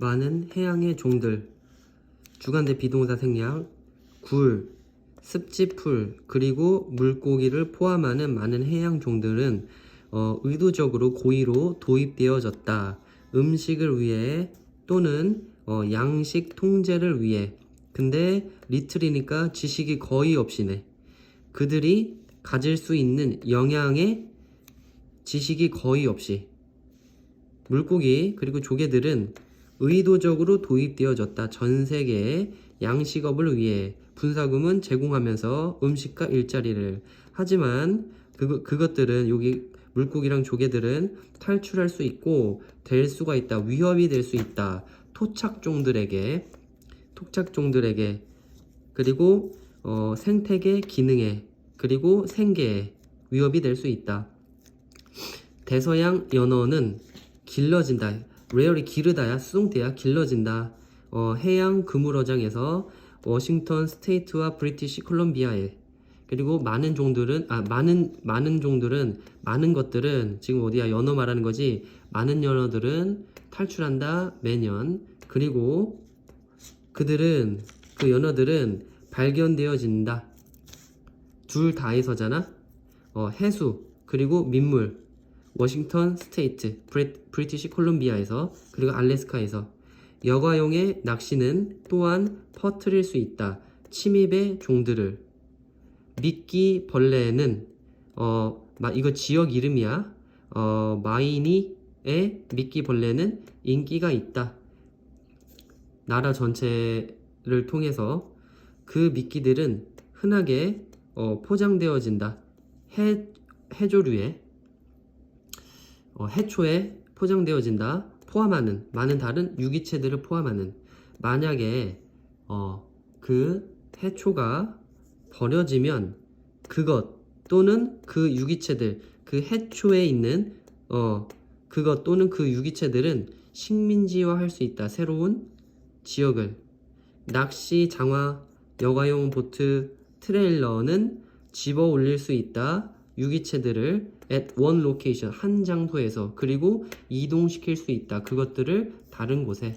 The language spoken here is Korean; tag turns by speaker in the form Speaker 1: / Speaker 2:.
Speaker 1: 많은 해양의 종들, 주간대 비동사 생략, 굴, 습지풀, 그리고 물고기를 포함하는 많은 해양 종들은 어, 의도적으로 고의로 도입되어졌다. 음식을 위해 또는 어, 양식 통제를 위해. 근데 리틀이니까 지식이 거의 없이네. 그들이 가질 수 있는 영양의 지식이 거의 없이. 물고기 그리고 조개들은 의도적으로 도입되어졌다. 전 세계의 양식업을 위해 분사금은 제공하면서 음식과 일자리를 하지만 그거, 그것들은 여기 물고기랑 조개들은 탈출할 수 있고 될 수가 있다. 위협이 될 수 있다. 토착종들에게 토착종들에게 그리고 어, 생태계 기능에 그리고 생계에 위협이 될 수 있다. 대서양 연어는 길러진다. 레어리 기르다야 수송대야 길러진다. 어, 해양 그물어장에서 워싱턴 스테이트와 브리티시 콜롬비아에. 그리고 많은 종들은 아 많은 많은 종들은 많은 것들은 지금 어디야? 연어 말하는 거지? 많은 연어들은 탈출한다 매년. 그리고 그들은 그 연어들은 발견되어진다. 둘 다에서잖아? 어, 해수 그리고 민물 워싱턴 스테이트 브리, 브리티시 콜롬비아에서 그리고 알래스카에서. 여가용의 낚시는 또한 퍼뜨릴 수 있다. 침입의 종들을. 미끼 벌레는 어 마- 이거 지역 이름이야. 어 마이니의 미끼 벌레는 인기가 있다. 나라 전체를 통해서 그 미끼들은 흔하게 어, 포장되어진다. 해 해조류에. 어, 해초에 포장되어진다. 포함하는 많은 다른 유기체들을 포함하는. 만약에 어, 그 해초가 버려지면 그것 또는 그 유기체들 그 해초에 있는 어 그것 또는 그 유기체들은 식민지화할 수 있다. 새로운 지역을. 낚시 장화 여가용 보트 트레일러는 집어 올릴 수 있다 유기체들을 at one location 한 장소에서 그리고 이동시킬 수 있다. 그것들을 다른 곳에